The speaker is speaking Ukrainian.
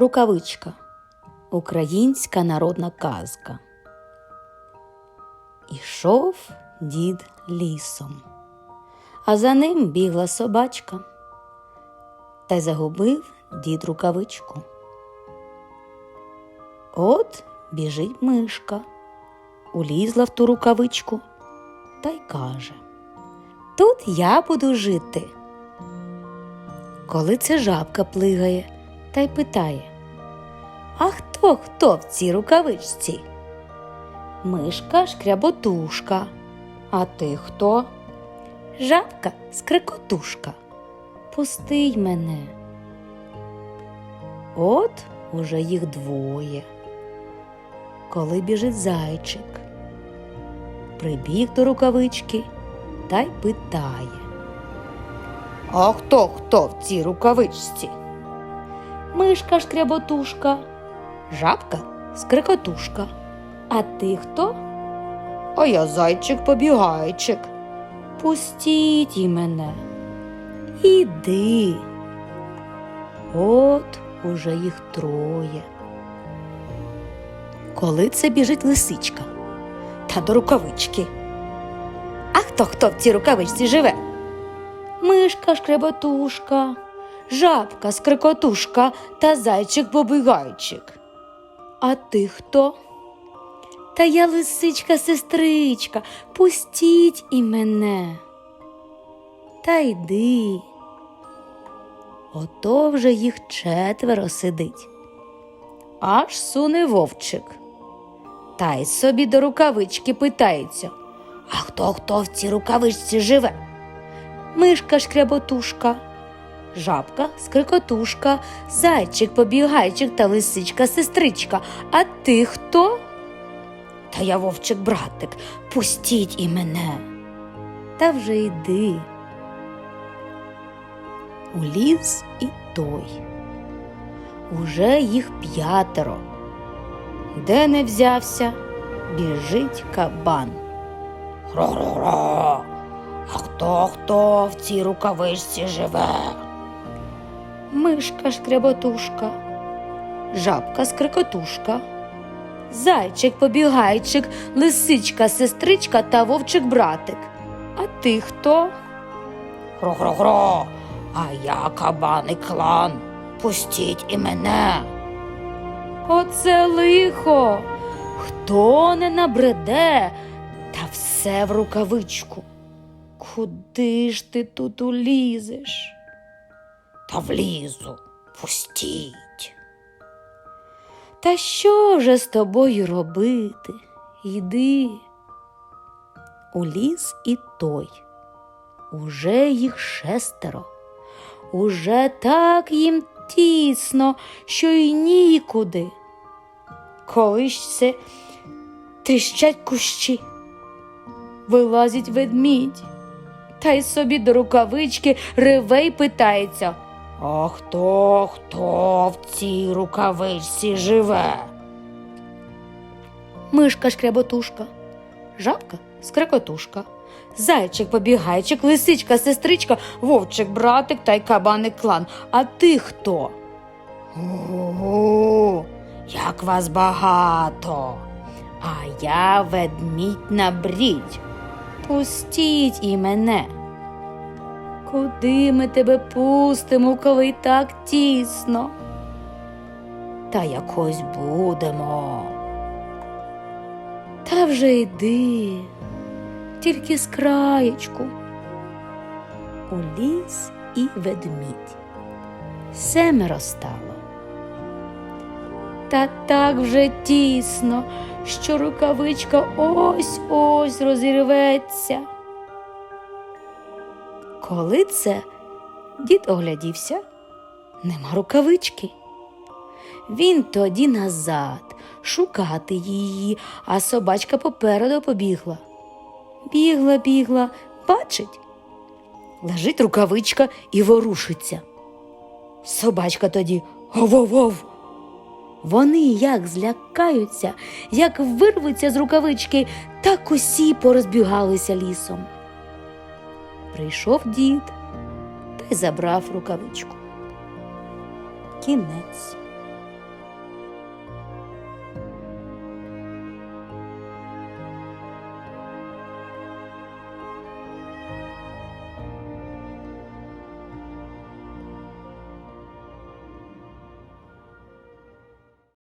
Рукавичка. Українська народна казка. Ішов дід лісом, а за ним бігла собачка. Та й загубив дід рукавичку. От біжить мишка, улізла в ту рукавичку та й каже Тут я буду жити. Коли це жабка плигає та й питає А хто хто в цій рукавичці? Мишка шкряботушка. А ти хто? Жабка скрикотушка. Пустий мене. От уже їх двоє. Коли біжить зайчик, прибіг до рукавички та й питає. А хто хто в цій рукавичці? Мишка шкряботушка, жабка скрикотушка. А ти хто? А я зайчик побігайчик. Пустіть і мене. Іди. От уже їх троє. Коли це біжить лисичка та до рукавички. А хто хто в цій рукавичці живе? Мишка шкреботушка, жабка скрикотушка та зайчик побігайчик. А ти хто? Та я лисичка сестричка, пустіть і мене. Та йди. Ото вже їх четверо сидить. Аж суне вовчик. Та й собі до рукавички питається. А хто хто в цій рукавичці живе? Мишка шкряботушка, жабка скрикотушка, зайчик побігайчик та лисичка сестричка. А ти хто? Та я вовчик братик, пустіть і мене. Та вже йди. Уліз і той. Уже їх п'ятеро. Де не взявся, біжить кабан. Хро-хро-хро, а хто хто в цій рукавичці живе? Мишка шкряботушка, жабка скрикотушка, зайчик побігайчик, лисичка сестричка та вовчик братик. А ти хто? Хро-хро-хро, а я кабан і клан. Пустіть і мене. Оце лихо. Хто не набреде, та все в рукавичку. Куди ж ти тут улізеш? Та влізу, пустіть. Та що же з тобою робити? Йди. Уліз і той. Уже їх шестеро. Уже так їм тісно, що й нікуди. Колись це тріщать кущі, вилазить ведмідь, та й собі до рукавички реве й питається. А хто хто в цій рукавичці живе? Мишка шкряботушка, жабка скрекотушка, зайчик побігайчик, лисичка, сестричка, вовчик, братик та й кабаник клан. А ти хто? Ого, як вас багато. А я ведмідь на брідь. Пустіть і мене. Куди ми тебе пустимо, коли так тісно? Та якось будемо. Та вже йди, тільки з краєчку. Уліз і ведмідь. Семеро стало. Та так вже тісно, що рукавичка ось ось розірветься. Коли це дід оглядівся, нема рукавички. Він тоді назад шукати її, а собачка попереду побігла. Бігла, бігла, бачить, лежить рукавичка і ворушиться. Собачка тоді гов-гов-гов. Вони як злякаються, як вирвуться з рукавички, так усі порозбігалися лісом. Прийшов дід та й забрав рукавичку. Кінець.